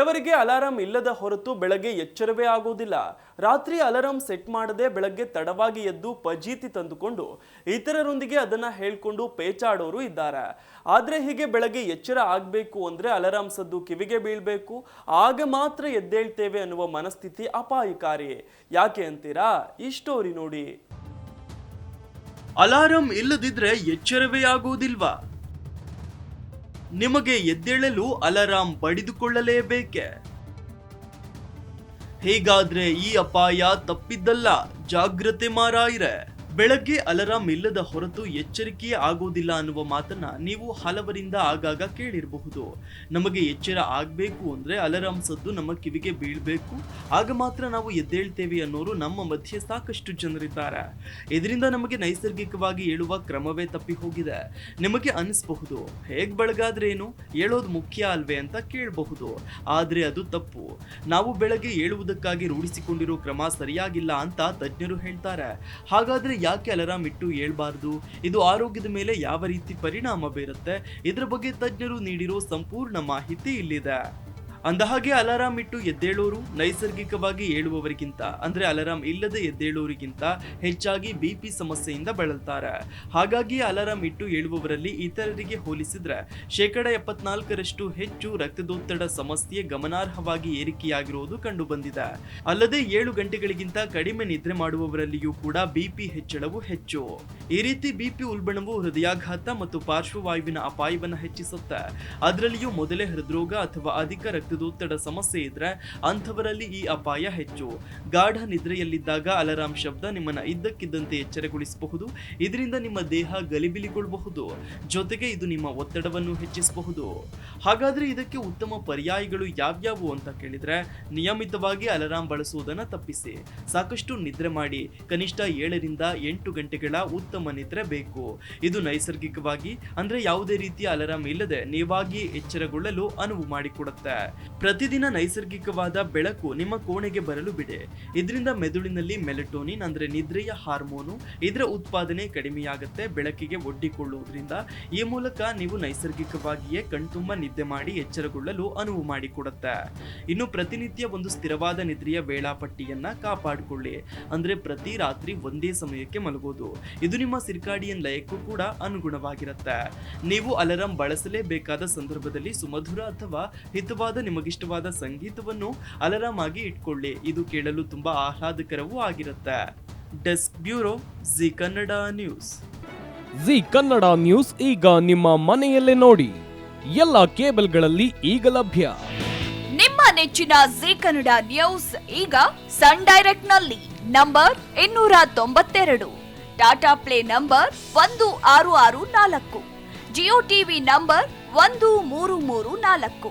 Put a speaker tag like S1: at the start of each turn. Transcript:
S1: ಕೆಲವರಿಗೆ ಅಲಾರಾಂ ಇಲ್ಲದ ಹೊರತು ಬೆಳಗ್ಗೆ ಎಚ್ಚರವೇ ಆಗುವುದಿಲ್ಲ. ರಾತ್ರಿ ಅಲಾರಾಂ ಸೆಟ್ ಮಾಡದೆ ಬೆಳಗ್ಗೆ ತಡವಾಗಿ ಎದ್ದು ಪಜೀತಿ ತಂದುಕೊಂಡು ಇತರರೊಂದಿಗೆ ಅದನ್ನ ಹೇಳ್ಕೊಂಡು ಪೇಚಾಡೋರು ಇದ್ದಾರೆ. ಆದರೆ ಹೀಗೆ ಬೆಳಗ್ಗೆ ಎಚ್ಚರ ಆಗಬೇಕು ಅಂದ್ರೆ ಅಲಾರಾಂ ಸದ್ದು ಕಿವಿಗೆ ಬೀಳ್ಬೇಕು. ಆಗ ಮಾತ್ರ ಎದ್ದೇಳ್ತೇವೆ ಅನ್ನುವ ಮನಸ್ಥಿತಿ ಅಪಾಯಕಾರಿ. ಯಾಕೆ ಅಂತೀರಾ? ಈ ಸ್ಟೋರಿ ನೋಡಿ. ಅಲಾರಾಂ ಇಲ್ಲದಿದ್ರೆ ಎಚ್ಚರವೇ ಆಗುವುದಿಲ್ವಾ? ನಿಮಗೆ ಎದ್ದೇಳಲು ಅಲಾರಾಂ ಬಡಿದುಕೊಳ್ಳಲೇಬೇಕೆ? ಹೇಗಾದ್ರೆ ಈ ಅಪಾಯ ತಪ್ಪಿದ್ದಲ್ಲ? ಜಾಗ್ರತೆ ಮಾರಾಯಿರೆ. ಬೆಳಗ್ಗೆ ಅಲಾರಾಂ ಇಲ್ಲದ ಹೊರತು ಎಚ್ಚರಿಕೆಯೇ ಆಗೋದಿಲ್ಲ ಅನ್ನುವ ಮಾತನ್ನ ನೀವು ಹಲವರಿಂದ ಆಗಾಗ ಕೇಳಿರಬಹುದು. ನಮಗೆ ಎಚ್ಚರ ಆಗಬೇಕು ಅಂದ್ರೆ ಅಲಾರಾಂ ಸದ್ದು ನಮ್ಮ ಕಿವಿಗೆ ಬೀಳ್ಬೇಕು. ಆಗ ಮಾತ್ರ ನಾವು ಎದ್ದೇಳ್ತೇವೆ ಅನ್ನೋರು ನಮ್ಮ ಮಧ್ಯೆ ಸಾಕಷ್ಟು ಜನರಿದ್ದಾರೆ. ಇದರಿಂದ ನಮಗೆ ನೈಸರ್ಗಿಕವಾಗಿ ಏಳುವ ಕ್ರಮವೇ ತಪ್ಪಿ ಹೋಗಿದೆ. ನಿಮಗೆ ಅನಿಸಬಹುದು. ಹೇಗ್ ಬೆಳಗಾದ್ರೇನು? ಏಳೋದು ಮುಖ್ಯ ಅಲ್ವೇ ಅಂತ ಕೇಳಬಹುದು. ಆದ್ರೆ ಅದು ತಪ್ಪು. ನಾವು ಬೆಳಗ್ಗೆ ಏಳುವುದಕ್ಕಾಗಿ ರೂಢಿಸಿಕೊಂಡಿರೋ ಕ್ರಮ ಸರಿಯಾಗಿಲ್ಲ ಅಂತ ತಜ್ಞರು ಹೇಳ್ತಾರೆ. ಹಾಗಾದ್ರೆ ಯಾಕೆ ಅಲರಾಮ್ ಇಟ್ಟು ಹೇಳ್ಬಾರ್ದು? ಇದು ಆರೋಗ್ಯದ ಮೇಲೆ ಯಾವ ರೀತಿ ಪರಿಣಾಮ ಬೀರುತ್ತೆ? ಇದರ ಬಗ್ಗೆ ತಜ್ಞರು ನೀಡಿರೋ ಸಂಪೂರ್ಣ ಮಾಹಿತಿ ಇಲ್ಲಿದೆ. ಅಂದಹಾಗೆ ಅಲಾರಾಂ ಇಟ್ಟು ಎದ್ದೇಳೋರು ನೈಸರ್ಗಿಕವಾಗಿ ಏಳುವವರಿಗಿಂತ, ಅಂದರೆ ಅಲಾರಾಂ ಇಲ್ಲದೆ ಎದ್ದೇಳೋರಿಗಿಂತ ಹೆಚ್ಚಾಗಿ ಬಿ ಪಿ ಸಮಸ್ಯೆಯಿಂದ ಬಳಲ್ತಾರೆ. ಹಾಗಾಗಿ ಅಲಾರಾಂ ಇಟ್ಟು ಏಳುವವರಲ್ಲಿ ಇತರರಿಗೆ ಹೋಲಿಸಿದ್ರೆ ಶೇಕಡ ಎಪ್ಪತ್ನಾಲ್ಕರಷ್ಟು ಹೆಚ್ಚು ರಕ್ತದೊತ್ತಡ ಸಮಸ್ಯೆ ಗಮನಾರ್ಹವಾಗಿ ಏರಿಕೆಯಾಗಿರುವುದು ಕಂಡುಬಂದಿದೆ. ಅಲ್ಲದೆ ಏಳು ಗಂಟೆಗಳಿಗಿಂತ ಕಡಿಮೆ ನಿದ್ರೆ ಮಾಡುವವರಲ್ಲಿಯೂ ಕೂಡ ಬಿಪಿ ಹೆಚ್ಚಳವು ಹೆಚ್ಚು. ಈ ರೀತಿ ಬಿಪಿ ಉಲ್ಬಣವು ಹೃದಯಾಘಾತ ಮತ್ತು ಪಾರ್ಶ್ವವಾಯುವಿನ ಅಪಾಯವನ್ನು ಹೆಚ್ಚಿಸುತ್ತೆ. ಅದರಲ್ಲಿಯೂ ಮೊದಲೇ ಹೃದ್ರೋಗ ಅಥವಾ ಅಧಿಕ ರಕ್ತದೊತ್ತಡ ಸಮಸ್ಯೆ ಇದ್ರೆ ಅಂಥವರಲ್ಲಿ ಈ ಅಪಾಯ ಹೆಚ್ಚು. ಗಾಢ ನಿದ್ರೆಯಲ್ಲಿದ್ದಾಗ ಅಲರಾಮ್ ಶಬ್ದ ನಿಮ್ಮನ್ನ ಇದ್ದಕ್ಕಿದ್ದಂತೆ ಎಚ್ಚರಗೊಳಿಸಬಹುದು. ಇದರಿಂದ ನಿಮ್ಮ ದೇಹ ಗಲಿಬಿಲಿಗೊಳ್ಳಬಹುದು ಜೊತೆಗೆ ಇದು ನಿಮ್ಮ ಒತ್ತಡವನ್ನು ಹೆಚ್ಚಿಸಬಹುದು. ಹಾಗಾದ್ರೆ ಇದಕ್ಕೆ ಉತ್ತಮ ಪರ್ಯಾಯಗಳು ಯಾವ್ಯಾವು ಅಂತ ಕೇಳಿದ್ರೆ, ನಿಯಮಿತವಾಗಿ ಅಲಾರಾಂ ಬಳಸುವುದನ್ನು ತಪ್ಪಿಸಿ. ಸಾಕಷ್ಟು ನಿದ್ರೆ ಮಾಡಿ, ಕನಿಷ್ಠ ಏಳರಿಂದ ಎಂಟು ಗಂಟೆಗಳ ಉತ್ತಮ ನಿದ್ರೆ ಬೇಕು. ಇದು ನೈಸರ್ಗಿಕವಾಗಿ, ಅಂದ್ರೆ ಯಾವುದೇ ರೀತಿಯ ಅಲಾರಾಂ ಇಲ್ಲದೆ ನೀವಾಗಿ ಎಚ್ಚರಗೊಳ್ಳಲು ಅನುವು ಮಾಡಿಕೊಡುತ್ತೆ. ಪ್ರತಿದಿನ ನೈಸರ್ಗಿಕವಾದ ಬೆಳಕು ನಿಮ್ಮ ಕೋಣೆಗೆ ಬರಲು ಬಿಡೆ. ಇದರಿಂದ ಮೆದುಳಿನಲ್ಲಿ ಮೆಲೆಟೋನಿನ್ ಅಂದ್ರೆ ನಿದ್ರೆಯ ಹಾರ್ಮೋನು, ಇದರ ಉತ್ಪಾದನೆ ಕಡಿಮೆಯಾಗುತ್ತೆ. ಬೆಳಕಿಗೆ ಒಡ್ಡಿಕೊಳ್ಳುವುದರಿಂದ ಈ ಮೂಲಕ ನೀವು ನೈಸರ್ಗಿಕವಾಗಿಯೇ ಕಣ್ತುಂಬ ನಿದ್ದೆ ಮಾಡಿ ಎಚ್ಚರಗೊಳ್ಳಲು ಅನುವು ಮಾಡಿಕೊಡುತ್ತೆ. ಇನ್ನು ಪ್ರತಿನಿತ್ಯ ಒಂದು ಸ್ಥಿರವಾದ ನಿದ್ರೆಯ ವೇಳಾಪಟ್ಟಿಯನ್ನ ಕಾಪಾಡಿಕೊಳ್ಳಿ. ಅಂದ್ರೆ ಪ್ರತಿ ರಾತ್ರಿ ಒಂದೇ ಸಮಯಕ್ಕೆ ಮಲಗೋದು. ಇದು ನಿಮ್ಮ ಸಿರ್ಕಾಡಿಯನ್ ಲಯಕ್ಕೂ ಕೂಡ ಅನುಗುಣವಾಗಿರುತ್ತೆ. ನೀವು ಅಲಾರಾಂ ಬಳಸಲೇಬೇಕಾದ ಸಂದರ್ಭದಲ್ಲಿ ಸುಮಧುರ ಅಥವಾ ಹಿತವಾದ ನಿಮಗಿಷ್ಟವಾದ ಸಂಗೀತವನ್ನು ಅಲಾರಾಂ ಆಗಿ ಇಟ್ಕೊಳ್ಳಿ. ಇದು ಕೇಳಲು ತುಂಬಾ ಆಹ್ಲಾದಕರವೂ ಆಗಿರುತ್ತೆ. Desk bureau Zee Kannada news.
S2: Zee Kannada news ಈಗ ನಿಮ್ಮ ಮನೆಯಲ್ಲೇ ನೋಡಿ. ಎಲ್ಲ ಕೇಬಲ್ಗಳಲ್ಲಿ ಈಗ ಲಭ್ಯ.
S3: ನಿಮ್ಮ ನೆಚ್ಚಿನ ಜಿ ಕನ್ನಡ ನ್ಯೂಸ್ ಈಗ ಸನ್ ಡೈರೆಕ್ಟ್ನಲ್ಲಿ ನಂಬರ್ ಇನ್ನೂರ ತೊಂಬತ್ತೆರಡು. ಟಾಟಾ ಪ್ಲೇ ನಂಬರ್ ಒಂದು ಆರು ಆರು ನಾಲ್ಕು. ಜಿಯೋ ಟಿವಿ ನಂಬರ್ ಒಂದು ಮೂರು ಮೂರು ನಾಲ್ಕು.